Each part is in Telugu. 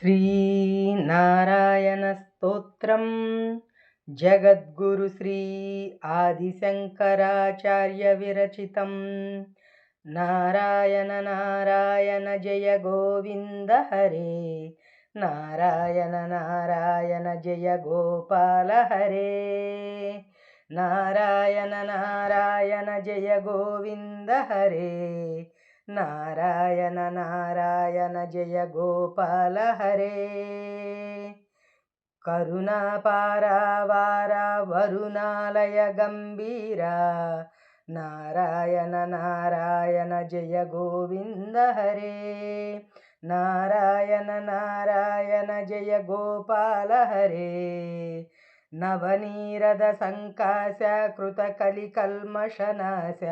శ్రీనారాయణస్తోత్రం జగద్గురు శ్రీ ఆదిశంకరాచార్య విరచితం. నారాయణ నారాయణ జయ గోవింద హరే. నారాయణ నారాయణ జయ గోపాల హరే. నారాయణ నారాయణ జయ గోవింద హరే. నారాయణ నారాయణ జయ గోపాల హరే. కరుణాపారావార వరుణాలయ గంభీర. నారాయణ నారాయణ జయ గోవింద హరే. నారాయణ నారాయణ జయ గోపాల హరే. నవనీరద సంకాశ కృత కలికల్మషనాశ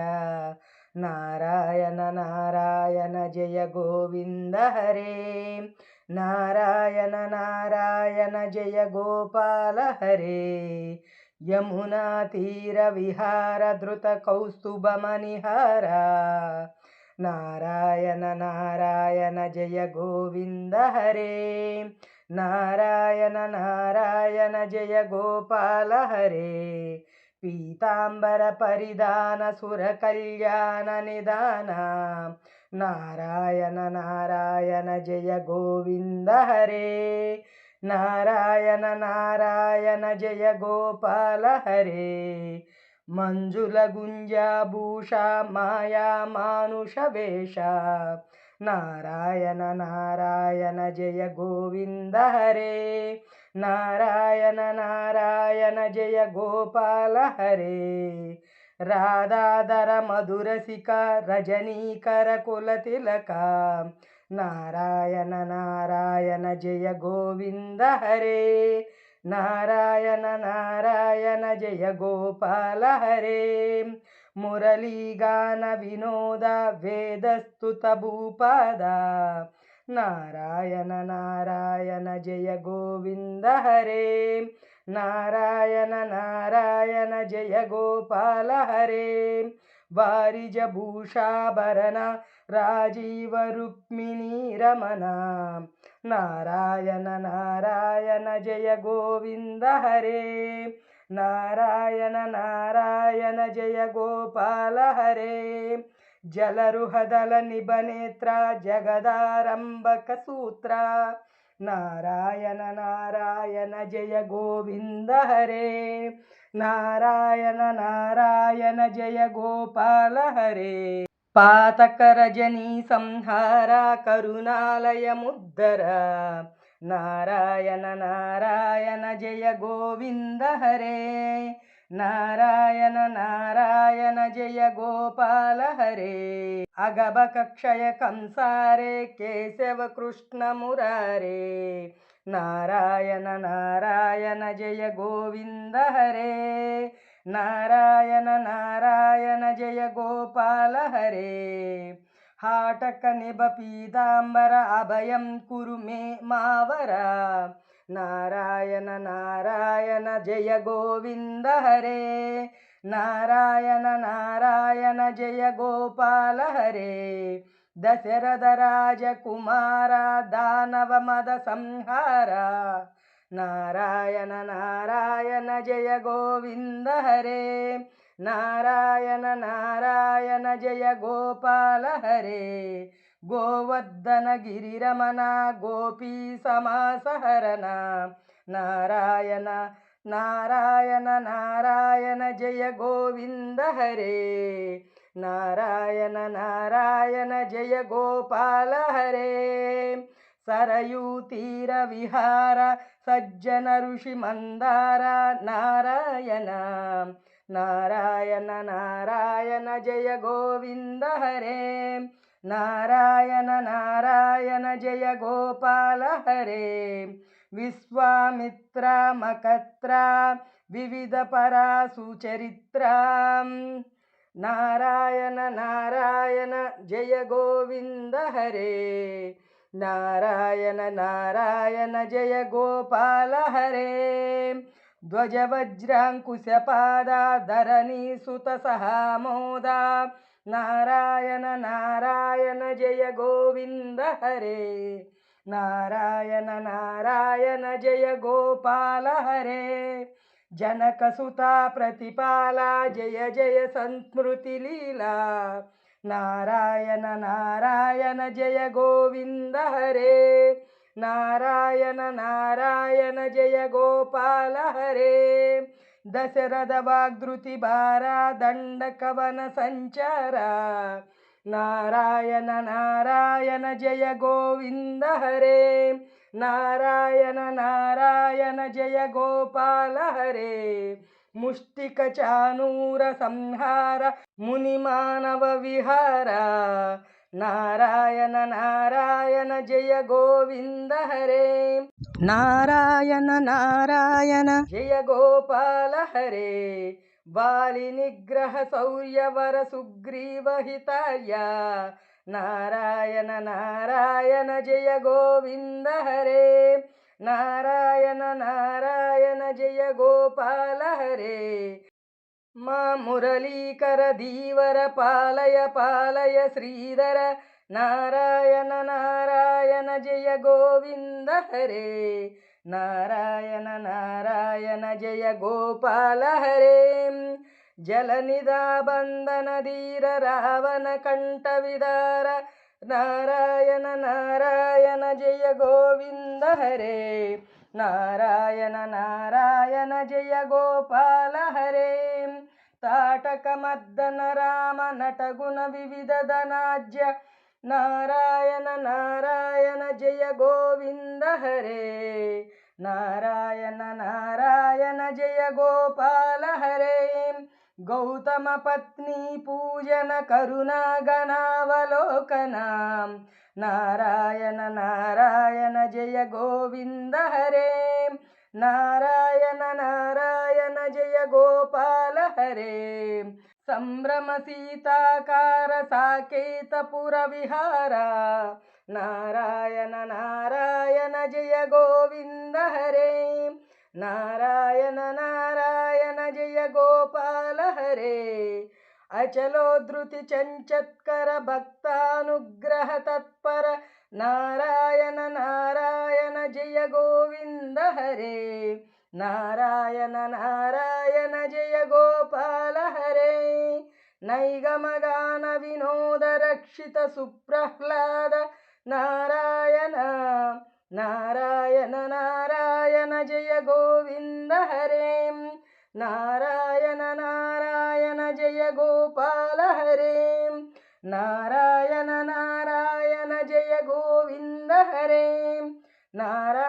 నారాయణ నారాయణ జయ గోవింద హరే. నారాయణ నారాయణ జయ గోపాల హరే. యమునా తీర విహార ధృత కౌస్తుభమణిహార నారాయణ నారాయణ జయ గోవింద హరే. నారాయణ నారాయణ జయ గోపాల హరే. పీతాంబర పరిధాన సుర కళ్యాణ నిదాన నారాయణ నారాయణ జయ గోవింద హరే నారాయణ నారాయణ జయ గోపాల హరే మంజుల గుంజాభూష మాయా మానుష వేష నారాయణ నారాయణ జయ గోవింద హరే. నారాయణ నారాయణ జయ గోపాల హరే. రాధాధర మధురసిక రజనీకర కుల తిలక. నారాయణ నారాయణ జయ గోవింద హరే. నారాయణ నారాయణ జయ గోపాల హరే. మురళీగాన వినోద వేదస్తుత భూపద నారాయణ నారాయణ జయ గోవింద హరే నారాయణ నారాయణ జయ గోపాల హరే వారిజభూషాభరణ రాజీవ రుక్మిణీ రమణ నారాయణ నారాయణ జయ గోవింద హరే నారాయణ నారాయణ జయ గోపాల హరే. జలరుహదల నిబనేత్ర జగదారంభక సూత్ర. నారాయణ నారాయణ జయ గోవింద హరే. నారాయణ నారాయణ జయ గోపాల హరే. పాతక రజనీ సంహార కరుణాలయముద్దర నారాయణ నారాయణ జయ గోవింద హరే. నారాయణ నారాయణ జయ గోపాల హరే. అగబక కంసారే కేశవ కృష్ణ మురారే. నారాయణ నారాయణ జయ గోవింద హరే. నారాయణ నారాయణ జయ గోపాల హరే. హాటక నిబ పీతాంబర అభయం కురు మే మావర నారాయణ నారాయణ జయ గోవింద హరే నారాయణ నారాయణ జయ గోపాల హరే దశరథ రాజకుమార దానవ మద సంహార నారాయణ నారాయణ నారాయణ జయ గోపాల హరే. గోవర్ధన గిరిరమణ గోపీ సమాసహరణ. నారాయణ నారాయణ నారాయణ జయ గోవింద హరే. నారాయణ నారాయణ జయ గోపాల హరే. సరయూ తీర విహార సజ్జన ఋషి మందార నారాయణ. నారాయణ నారాయణ జయ గోవింద హరే. నారాయణ నారాయణ జయ గోపాల హరే. విశ్వామిత్ర మకత్ర వివిధ పరాసుచరిత్ర నారాయణ నారాయణ జయ గోవింద హరే. నారాయణ నారాయణ జయ గోపాల హరే. ధ్వజవజ్రాంకుశపాద ధరణీ సుత సహామోద నారాయణ నారాయణ జయ గోవింద హరే. నారాయణ నారాయణ జయ గోపాల హరే. జనకసుతా ప్రతిపాల జయ జయ సంస్మృతి లీలా. నారాయణ నారాయణ జయ గోవింద హరే నారాయణ నారాయణ జయ గోపాల హరే దశరథ వాగ్ధృతి బారా దండ కవన సంచార నారాయణ నారాయణ జయ గోవింద హరే నారాయణ నారాయణ జయ గోపాల హరే ముష్టిక చానూర నారాయణ నారాయణ జయ గోవింద హరే. నారాయణ నారాయణ. జయ గోపాల హరే. వాలి నిగ్రహ శౌర్యవర సుగ్రీవ హితాయ. నారాయణ నారాయణ జయ గోవింద హరే. నారాయణ నారాయణ జయ గోపాల హరే. మా మురళీకర ధీవర పాలయ పాలయ శ్రీధర నారాయణ నారాయణ జయ గోవింద హరే. నారాయణ నారాయణ జయ గోపాల హరే. జలనిదాబంధన ధీర రావణ కంఠ విదార నారాయణ నారాయణ జయ గోవింద హరే. నారాయణ నారాయణ జయ గోపాల హరే. తాటకమద్దన రామ నటగుణ వివిధ ధనాజ్య నారాయణ నారాయణ జయ గోవింద హరే. నారాయణ నారాయణ జయ గోపాల హరే. గౌతమ పత్ని పూజన కరుణాగణావలోకనా నారాయణ నారాయణ జయ గోవింద హరే. నారాయణ నారాయణ జయ గోపాల హరే. సంభ్రమ సీతాకార సాకేతపుర విహార నారాయణ నారాయణ జయ గోవింద హరే. నారాయణ నారాయణ జయ గోపాల హరే. అచలోధృతి చంచత్కర భక్తానుగ్రహ తత్పర. నారాయణ నారాయణ జయ గోవింద హరే. నైగమగాన వినోద రక్షిత సుప్రహ్లాద నారాయణ నారాయణ నారాయణ జయ గోవింద హరే. నారాయణ నారాయణ జయ గోపాల హరే. నారాయణ నారాయణ జయ గోవింద హరే. నారాయణ